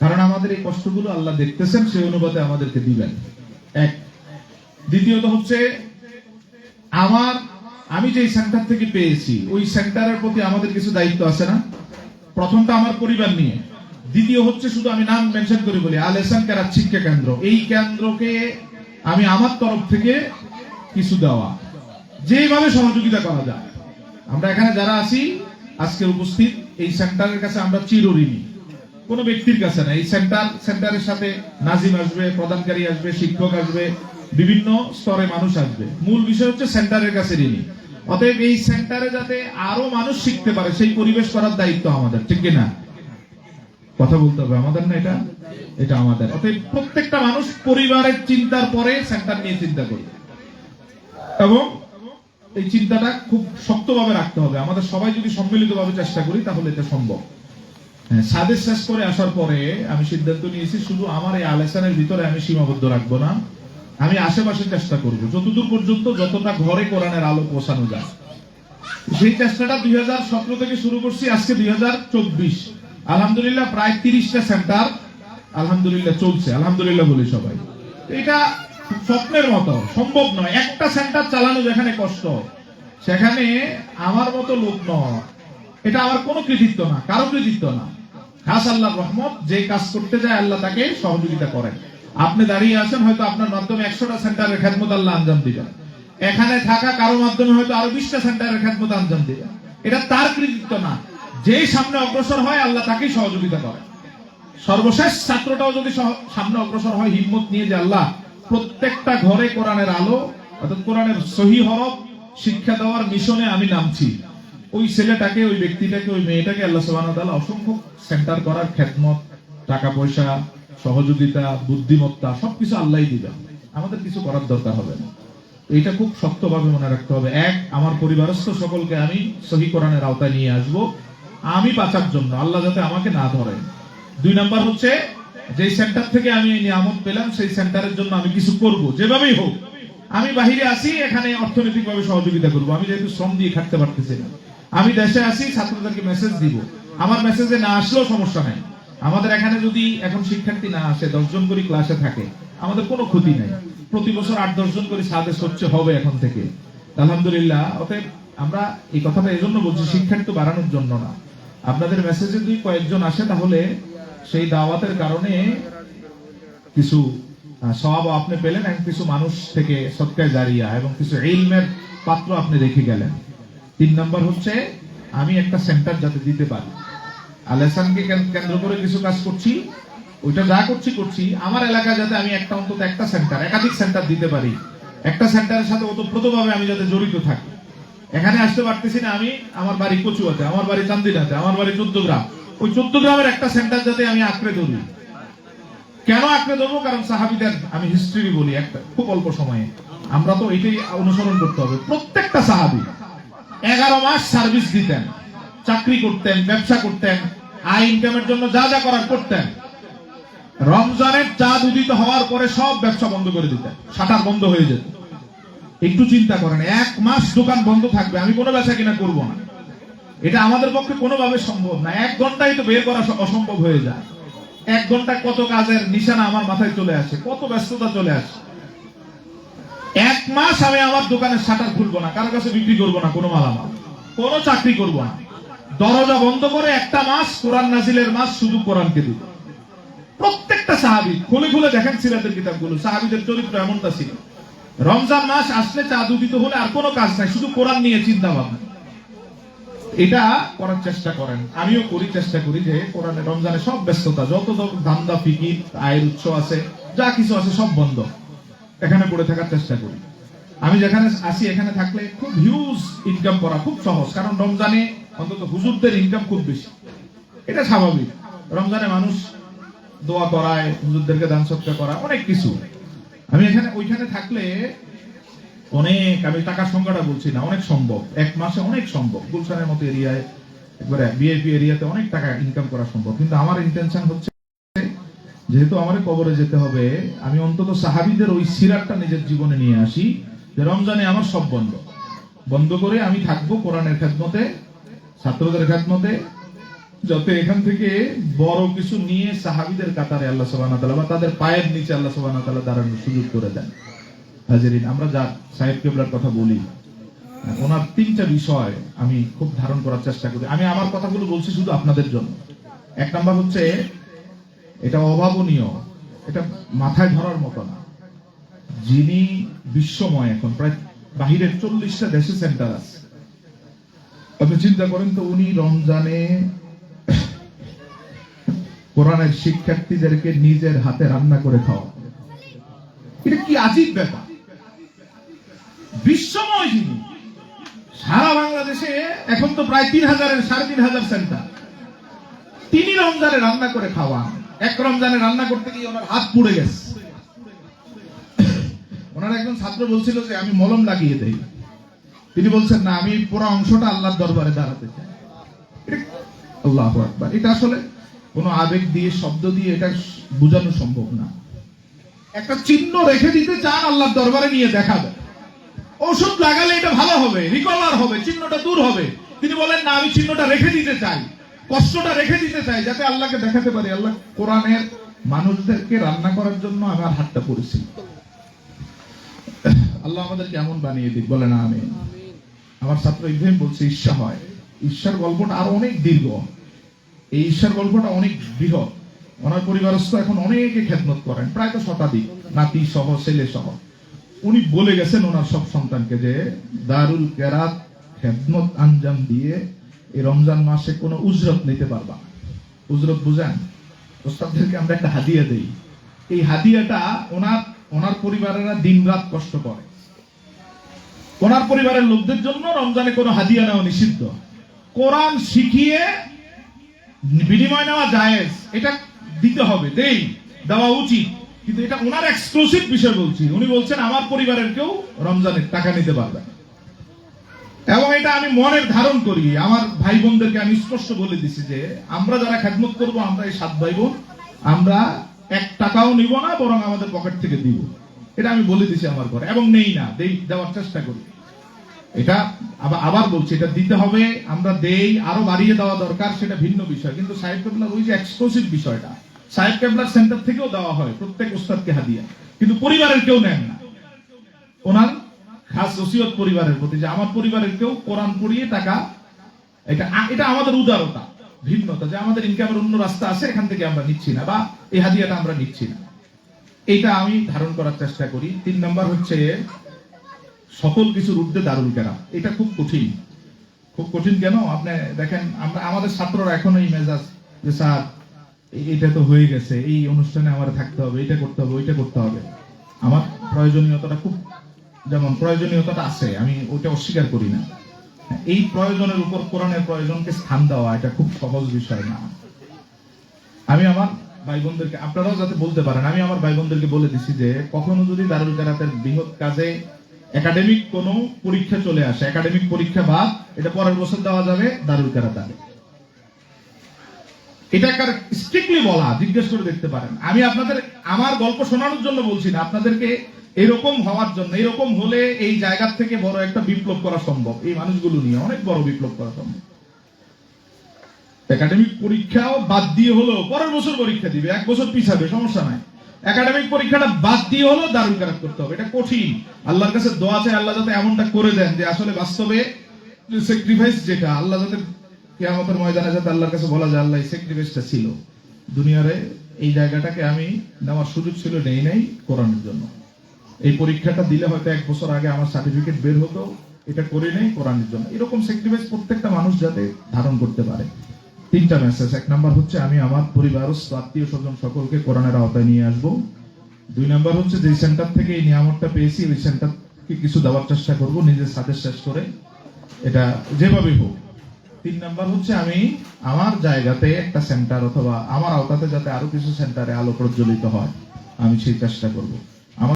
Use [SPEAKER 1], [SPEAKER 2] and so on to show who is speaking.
[SPEAKER 1] কারণ আমাদের এই কষ্টগুলো আল্লাহ দেখতেছেন, সেই অনুপাতে আমাদেরকে দিবেন। এক। দ্বিতীয়ত হচ্ছে, আমার, আমি যে সেন্টার থেকে পেয়েছি, ওই সেন্টারের প্রতি আমাদের কিছু দায়িত্ব আছে না? প্রথমটা আমার পরিবার নিয়ে। দ্বিতীয় হচ্ছে, শুধু আমি নাম মেনশন করে বলি আল এসান কেরাত শিক্ষা কেন্দ্র। এই কেন্দ্রকে আমি আমার তরফ থেকে কিছু দেওয়া। যেভাবে সহযোগিতা করা যায়। আমরা এখানে যারা আছি, আজকে উপস্থিত, এই সেন্টারের কাছে আমরা চিরঋণী। কোন ব্যক্তির কাছে না। এই সেন্টার, সেন্টারের সাথে নাজিম আসবে, প্রদানকারী আসবে, শিক্ষক আসবে, বিভিন্ন স্তরে মানুষ আসবে। মূল বিষয় হচ্ছে সেন্টারের কাছে ঋণী। অতএব এই সেন্টারে যাতে আরও মানুষ শিখতে পারে, সেই পরিবেশ করার দায়িত্ব আমাদের, ঠিক কিনা কথা বলতে হবে, আমাদের না এটা? এটা আমাদের। অতএব প্রত্যেকটা মানুষ পরিবারের চিন্তার পরে সেন্টার নিয়ে চিন্তা করবে। এবং এই চিন্তাটা খুব শক্তভাবে রাখতে হবে। আমাদের সবাই যদি সম্মিলিতভাবে চেষ্টা করি, তাহলে এটা সম্ভব। হ্যাঁ, সাদেশ শেষ করে আসার পরে আমি সিদ্ধান্ত নিয়েছি শুধু আমার এই আলেসানের ভিতরে আমি সীমাবদ্ধ রাখব না আমি আশেপাশে চেষ্টা করব। যতদূর পর্যন্ত যতটা ঘরে কোরআনের আলো পৌঁছানো যায়। সেই চেষ্টাটা দুই থেকে শুরু করছি আজকে দুই আলহামদুলিল্লাহ প্রায় তিরিশটা সেন্টার আলহামদুলিল্লাহ চলছে আলহামদুলিল্লাহ বলি সবাই। এটা স্বপ্নের মতো সম্ভব নয়। একটা সেন্টার চালানো যেখানে কষ্ট সেখানে আমার মতো লোক নয়। এটা আমার কোনো কৃতিত্ব না কারও কৃতিত্ব না। খাস আল্লাহ রহমত, যে কাজ করতে যায় আল্লাহ তাকে সহযোগিতা করেন। আপনি দাঁড়িয়ে আছেন, হয়তো আপনার মাধ্যমে একশোটা সেন্টারের খেদমত আল্লাহ আঞ্জাম দিবেন। এখানে থাকা কারও মাধ্যমে হয়তো আরও বিশটা সেন্টারের খেদমত আঞ্জাম দিবেন। এটা তার কৃতিত্ব না। যেই সামনে অগ্রসর হয়, আল্লাহ তাকেই সহযোগিতা করে। সর্বশেষ ছাত্রটাও যদি সামনে অগ্রসর হয়, হিম্মত নিয়ে যে আল্লাহ প্রত্যেকটা ঘরে কোরআনের আলো, অর্থাৎ কোরআনের সহি হরফ শিক্ষা দেওয়ার মিশনে আমি নামছি। ওই ছেলেটাকে, ওই ব্যক্তিটাকে, ওই মেয়েটাকে আল্লাহ ওয়া অসংখ্য সেন্টার করার খেদমত টাকা পয়সা সহযোগিতা, বুদ্ধিমত্তা, সবকিছু আল্লাহই দিবেন আমাদের কিছু করার দরকার হবে না। এইটা খুব শক্তভাবে মনে রাখতে হবে। এক, আমার পরিবারস্থ সকলকে আমি সহি কোরআনের আওতায় নিয়ে আসব। আমি বাঁচার জন্য, আল্লাহ যাতে আমাকে না ধরেন দুই নাম্বার হচ্ছে যে সেন্টার থেকে আমি নিয়ামত পেলাম, সেই সেন্টারের জন্য আমি কিছু করব। যেভাবেই হোক আমি বাহিরে আসি এখানে অর্থনৈতিকভাবে সহযোগিতা করব। আমি যেহেতু শ্রম দিয়ে খাটতে পারতেছি না। আমি দেশে আসি ছাত্রদেরকে মেসেজ দিব। আমার মেসেজে না আসলেও সমস্যা নাই। আমাদের এখানে যদি এখন শিক্ষার্থী না আসে, দশজন করে ক্লাসে থাকে, আমাদের কোনো ক্ষতি নাই। প্রতি বছর আট, দশজন করে সাদেশ হচ্ছে হবে এখন থেকে। আলহামদুলিল্লাহ, অতএব আমরা এই কথাটা এই জন্য বলছি, শিক্ষার্থী বাড়ানোর জন্য না। আপনাদের মেসেজে যদি কয়েকজন আসে, তাহলে সেই দাওয়াতের কারণে কিছু সওয়াব আপনি পেলেন এবং কিছু মানুষ থেকে সৎকায় জারিয়া এবং কিছু ইলমের পাত্র আপনি রেখে গেলেন। তিন নম্বর হচ্ছে, আমি একটা সেন্টার যাতে দিতে পারি। আলেসানকে কেন্দ্র করে কিছু কাজ করছি? ওইটা যা করছি করছি। আমার এলাকায় যাতে আমি একটা অন্তত একটা সেন্টার একাধিক সেন্টার দিতে পারি। একটা সেন্টারের সাথে ওতপ্রোতভাবে আমি যাতে জড়িত থাকি। এখানে আসতে পারতেছি না আমি, আমার বাড়ি কচুয়াতে, আমার বাড়ি চান্দিনাতে, আমার বাড়ি চোদ্দ গ্রাম ওই চোদ্দ গ্রামের একটা সেন্টার যাতে আমি আঁকড়ে ধরি। কেন আঁকড়ে ধরবো? কারণ সাহাবিদের, আমি হিস্ট্রি বলি একটা, খুব অল্প সময়ে। আমরা তো এটাই অনুসরণ করতে হবে। প্রত্যেকটা সাহাবি এগারো মাস সার্ভিস দিতেন, চাকরি করতেন, ব্যবসা করতেন আয় ইনকামের জন্য যা যা করার করতেন। রমজানের চাঁদ উদিত হওয়ার পরে সব ব্যবসা বন্ধ করে দিতেন শাটার বন্ধ হয়ে যেত। একটু চিন্তা করেন, এক মাস দোকান বন্ধ থাকবে, আমি কোনো ব্যবসা কিনা করব না। এটা আমাদের পক্ষে কোনোভাবে সম্ভব না, এক ঘন্টায় তো বের করা অসম্ভব হয়ে যায়। এক ঘণ্টা কত কাজের নিশানা আমার মাথায় চলে আসে, কত ব্যস্ততা চলে আসে। এক মাস আমি আমার দোকানের শাটার খুলবো না, কারও কাছে বিক্রি করব না, কোনো মালামাল কোনো চাকরি করব না। দরজা বন্ধ করে একটা মাস কোরআন নাজিলের মাস শুধু কোরআনকে দিব। প্রত্যেকটা সাহাবি, খুলে খুলে দেখেন সিরাতের কিতাবগুলো, সাহাবিদের চরিত্র এমনটা ছিল। রমজান মাস আসলে চাঁদ উদিত হলে আর কোনো কাজ নাই, শুধু কোরআন নিয়ে চিন্তা ভাবনা। এটা করার চেষ্টা করেন। আমিও করি, চেষ্টা করি যে কোরআনে রমজানে সব ব্যস্ততা, যত ধান্দা ফিকির আয়ের উৎস আছে, যা কিছু আছে সব বন্ধ। এখানে পড়ে থাকার চেষ্টা করি। আমি যেখানে আসি, এখানে থাকলে খুব হিউজ ইনকাম করা খুব সহজ, কারণ রমজানে অন্তত হুজুরদের ইনকাম খুব বেশি। এটা স্বাভাবিক। রমজানে মানুষ দোয়া করায়, হুজুরদেরকে দান সৎকার করা, অনেক কিছু। আমি এখানে, ওইখানে থাকলে অনেক, আমি টাকার সংখ্যাটা বলছি না, অনেক সম্ভব। এক মাসে অনেক সম্ভব। গুলশানের মতো এরিয়ায় একবারে বিএপি এরিয়াতে অনেক টাকা ইনকাম করা সম্ভব। কিন্তু আমার ইন্টেনশন হচ্ছে যেহেতু আমার কবরে যেতে হবে, আমি অন্তত সাহাবিদের ওই সিরাতটা নিজের জীবনে নিয়ে আসি যে রমজানে আমার সব বন্ধ। বন্ধ করে আমি থাকব কোরআনের খেদমতে, ছাত্রদের খেদমতে, যাতে এখান থেকে বড় কিছু নিয়ে সাহাবিদের কাতারে আল্লাহ সুবহানাহু ওয়া বা তাদের পায়ের নিচে আল্লাহ সুবহানাহু ওয়া তাআলা দাঁড়ানোর সুযোগ করে দেন। হাজিরিন, আমরা যা সাহেব কেবলার কথা বলি, ওনার তিনটা বিষয় আমি খুব ধারণ করার চেষ্টা করি। আমি আমার কথাগুলো বলছি শুধু আপনাদের জন্য। এক নাম্বার হচ্ছে, এটা অভাবনীয়, এটা মাথায় ধরার মতো না। যিনি বিশ্বময় এখন, প্রায় বাহিরের চল্লিশটা দেশে সেন্টার আছে। আপনি চিন্তা করেন তো, উনি রমজানে কোরআনের শিক্ষার্থীদেরকে নিজের হাতে রান্না করে খাওয়া এটা কি আজীব ব্যাপার? বিশ্বময় যিনি সারা বাংলাদেশে এখন তো প্রায় তিন হাজারের, সাড়ে তিন হাজার সেন্টার। তিনি রমজানে রান্না করে খাওয়ান। এক রমজানে রান্না করতে গিয়ে ওনার হাত পুড়ে গেছে। ওনার একজন ছাত্র বলছিল যে, আমি মলম লাগিয়ে দেই। তিনি বলছেন, না, আমি পুরো অংশটা আল্লাহর দরবারে দাঁড়াতে চাই। আল্লাহু আকবার। এটা আসলে কোনো আবেগ দিয়ে, শব্দ দিয়ে এটা বোঝানো সম্ভব না। একটা চিহ্ন রেখে দিতে চান আল্লাহর দরবারে নিয়ে দেখাবে ওষুধ লাগালে এটা ভালো হবে রিকভার হবে, চিহ্নটা দূর হবে। তিনি বলেন, না, আমি চিহ্নটা রেখে দিতে চাই। কষ্টটা রেখে দিতে চাই, যাতে আল্লাহকে দেখাতে পারি। আল্লাহ কোরআনের মানুষদেরকে রান্না করার জন্য আমার হাতটা পড়েছি। আল্লাহ আমাদেরকে এমন বানিয়ে দিক বলে না আমি আমার ছাত্র ইব্রাহিম বলছে, ঈর্ষা হয়। ঈর্ষার গল্পটা আরও অনেক দীর্ঘ। এই ঈর্ষার গল্পটা অনেক বৃহৎ। ওনার পরিবারস্থ এখন অনেকে খেদমত করেন, প্রায় তো শতাধিক, নাতি সহ, ছেলে সহ। উনি বলে গেছেন ওনার সব সন্তানকে যে, দারুল কেরাত খেদমত আঞ্জাম দিয়ে এই রমজান মাসে কোনো উজরত নিতে পারবা উজরত বুঝেন? ওস্তাদদেরকে আমরা একটা হাদিয়া দেই। এই হাদিয়াটা ওনার ওনার পরিবারেরা দিন রাত কষ্ট করে। ওনার পরিবারের লোকদের জন্য রমজানে কোনো হাদিয়া নেওয়া নিষিদ্ধ। কোরআন শিখিয়ে বিনিময় নেওয়া জায়েজ। এটা দিতে হবে, দেই, দেওয়া উচিত। কিন্তু এটা ওনার এক্সক্লুসিভ বিষয় বলছি। উনি বলছেন, আমার পরিবারের কেউ টাকা নিতে পারবে এবং এটা আমি মনের ধারণ করি। আমার ভাই বোনদেরকে আমি স্পষ্ট বলে দিছি যে, আমরা যারা খেদমত করব, আমরা এই সাত ভাই বোন আমরা এক টাকাও নিব না, বরং আমাদের পকেট থেকে দিব। এটা আমি বলে দিছি আমার ঘরে। এবং নেই না, দেই, দেওয়ার চেষ্টা করি। এটা আবার বলছি, এটা দিতে হবে, আমরা দেই, আরও বাড়িয়ে দেওয়া দরকার, সেটা ভিন্ন বিষয়। কিন্তু সাহেব ওই যে এক্সক্লুসিভ বিষয়টা সাহেব কেবলার সেন্টার থেকেও দেওয়া হয়, প্রত্যেক উস্তাদকে হাদিয়া। কিন্তু পরিবারের কেউ নেন না। ওনার খাস ওসিয়ত পরিবারের প্রতি, যে আমার পরিবারের কেউ কোরআন পড়িয়ে টাকা, এটা এটা আমাদের উদারতা, ভিন্নতা, যে আমাদের ইনকামের অন্য রাস্তা আছে, এখান থেকে আমরা নিচ্ছি না, বা এই হাদিয়াটা আমরা নিচ্ছি না। এটা আমি ধারণ করার চেষ্টা করি। তিন নম্বর হচ্ছে, সকল কিছুর ঊর্ধ্বে দারুল কেরাম। এটা খুব কঠিন। খুব কঠিন কেন? আপনি দেখেন, আমরা আমাদের ছাত্ররা এখনও এই মেজাজ, যে স্যার এটা তো হয়ে গেছে, এই অনুষ্ঠানে আমার থাকতে হবে, এটা করতে হবে, ওইটা করতে হবে। আমার প্রয়োজনীয়তাটা খুব, যেমন প্রয়োজনীয়তাটা আছে, আমি ওটা অস্বীকার করি না। এই প্রয়োজনের উপর কোরআনের প্রয়োজনকে স্থান দেওয়া, এটা খুব সহজ বিষয় না। আমি আমার ভাই বোনদেরকে আপনারাও যাতে বলতে পারেন, আমি আমার ভাই বোনদেরকে বলে দিছি যে, কখনো যদি দারুল কেরাতের বৃহৎ কাজে একাডেমিক কোনো পরীক্ষা চলে আসে একাডেমিক পরীক্ষা বা এটা পরের বছর দেওয়া যাবে, দারুল কেরাত এটা স্ট্রিক্টলি বলা, জিজ্ঞেস করে দেখতে পারেন। আমি আপনাদের, আমার গল্প শোনানোর জন্য বলছি না, আপনাদেরকে এরকম হওয়ার জন্য, এরকম হলে এই জায়গার থেকে বড় একটা বিপ্লব করা সম্ভব। এই মানুষগুলো নিয়ে অনেক বড় বিপ্লব করা সম্ভব। একাডেমিক পরীক্ষাও বাদ দিয়ে হলো পরের বছর পরীক্ষা দিবে, এক বছর পিছাবে, সমস্যা নাই। একাডেমিক পরীক্ষাটা বাদ দিয়ে হলো দারুল কারাত করতে হবে, এটা কঠিন। আল্লাহর কাছে দোয়া চাই, আল্লাহ যাতে এমনটা করে দেন যে আসলে বাস্তবে স্যাক্রিফাইস যেটা, আল্লাহ যাতে কেয়ামতের ময়দানে যাতে আল্লাহর কাছে বলা যায়, আল্লাহ স্যাক্রিফাইসটা ছিল। দুনিয়ারে এই জায়গাটাকে আমি নেওয়ার সুযোগ ছিল, নেই নাই কোরআনের জন্য। এই পরীক্ষাটা দিলে হয়তো এক বছর আগে আমার সার্টিফিকেট বের হতো, এটা করে নেই কোরআনের জন্য। এরকম স্যাক্রিফাইস প্রত্যেকটা মানুষ যাতে ধারণ করতে পারে। তিনটা মেসেজ এক নাম্বার হচ্ছে, আমি আমার পরিবারস্থ, আত্মীয় স্বজন সকলকে কোরআনের আওতায় নিয়ে আসব। দুই নাম্বার হচ্ছে, যে সেন্টার থেকে এই নিয়ামতটা পেয়েছি, ওই সেন্টারকে কিছু দেওয়ার চেষ্টা করব, নিজের সাথে শেষ করে। এটা যেভাবেই হোক। তিন নাম্বার হচ্ছে আমি আমার জায়গাতে একটা সেন্টার অথবা আমার আওতাতে যাতে আরও কিছু সেন্টারে আলো প্রজ্বলিত হয়, আমি সেই চেষ্টা করব।